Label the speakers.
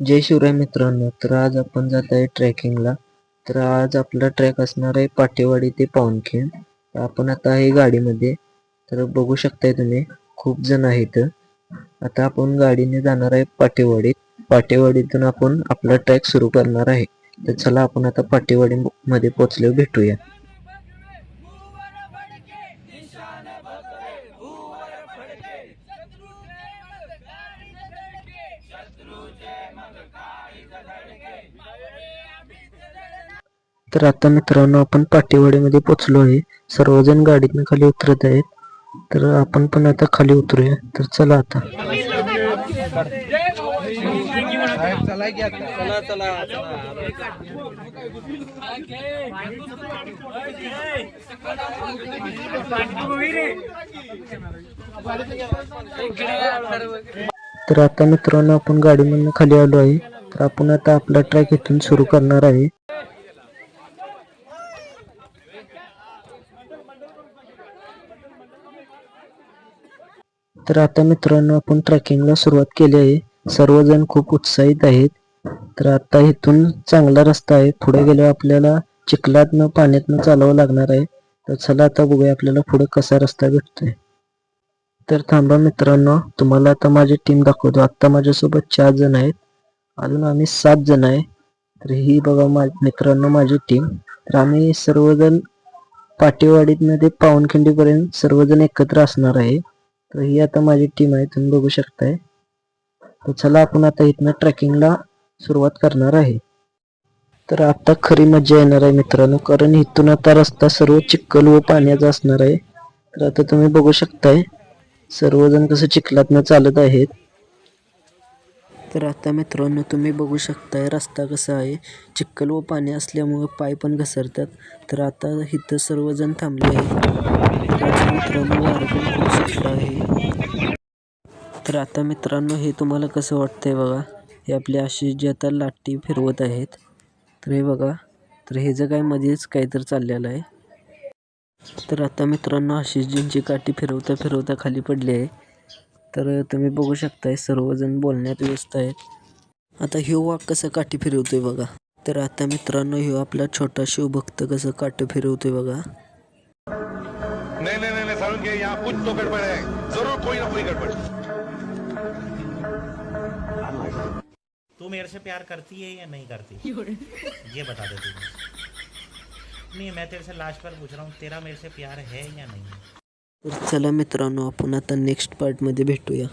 Speaker 1: जय शिवराय मित्रांनो तर आज आपण जात आहे ट्रेकिंगला. तर आज आपला ट्रॅक असणार आहे पाटेवाडी ते पावनखेड तर आपण आता आहे गाडीमध्ये. तर बघू शकताय तुम्ही खूप जण आहेत. आता आपण गाडीने जाणार आहे पाटेवाडीत पाटेवाडीतून आपण आपला ट्रॅक सुरू करणार आहे. तर चला आपण आता पाटेवाडी मध्ये पोहोचल्यावर भेटूया. तर आता मित्रांनो आपण पाटेवाडीमध्ये पोचलो आहे. सर्वजण गाडीतून खाली उतरत आहेत. तर आपण पण आता खाली उतरूया. तर चला आता. तर आता मित्रांनो आपण गाडीमधून खाली आलो आहे. तर आपण आता आपला ट्रॅक इथून सुरू करणार आहे. तर आता मित्रांनो आपण ट्रॅकिंगला सुरुवात केली आहे. सर्वजण खूप उत्साहित आहेत. तर आता इथून चांगला रस्ता आहे. पुढे गेल्यावर आपल्याला चिखलातनं पाण्यातनं चालावं लागणार आहे. तर चला आता बघूया आपल्याला पुढे कसा रस्ता भेटतोय. तर थांबा मित्रांनो तुम्हाला आता माझी टीम दाखवतो. आता माझ्यासोबत चार जण आहेत. अजून आम्ही सात जण आहे. तर ही बघा मा मित्रांनो माझी टीम तर आम्ही सर्वजण पाटेवाडीतनं ते पावनखिंडीपर्यंत सर्वजण एकत्र असणार आहे. तर ही आता माझी टीम आहे. तुम्ही बघू शकताय. तर चला आपण आता इथनं ट्रेकिंगला सुरुवात करणार आहे. तर आता खरी मजा येणार आहे मित्रांनो कारण इथून आता रस्ता सर्व चिखल व पाण्याचा असणार आहे. तर आता तुम्ही बघू शकताय सर्वजण कसं चिखलातनं चालत आहेत. तर आता मित्रांनो तुम्ही बघू शकताय रस्ता कसा आहे. चिखल व पाणी असल्यामुळे पाय पण घसरतात. तर आता इथं सर्वजण थांबले आहेत. मित्रांनो वारं खूप आहे. तर आता मित्रांनो हे तुम्हाला कसं वाटतंय बघा. हे आपले आशिष जे आता लाटी फिरवत आहेत. तर हे बघा. तर हे जर काय मध्येच काहीतरी चाललेलं आहे. तर आता मित्रांनो आशिषजींची काठी फिरवता फिरवता खाली पडली आहे. तर तुम्ही बघू शकताय सर्वजण बोलण्यात व्यस्त आहेत. आता ह्यो वाघ कसं काठी फिरवतोय बघा. तर आता मित्रांनो ह्यो आपला छोटा शिवभक्त कसं काठी फिरवतोय बघा.
Speaker 2: नहीं नहीं नहीं नहीं सारुण के यहाँ कुछ तो गड़बड़ है ज़रूर कोई ना कोई गड़बड़.
Speaker 3: तू मेरे से प्यार करती है या नहीं करती? ये बता दे तू। नहीं मैं तेरे से लास्ट पर पूछ रहा हूँ तेरा मेरे से प्यार है या नहीं?
Speaker 1: तर चला मित्रांनो आपण आता नेक्स्ट पार्टमध्ये भेटूया.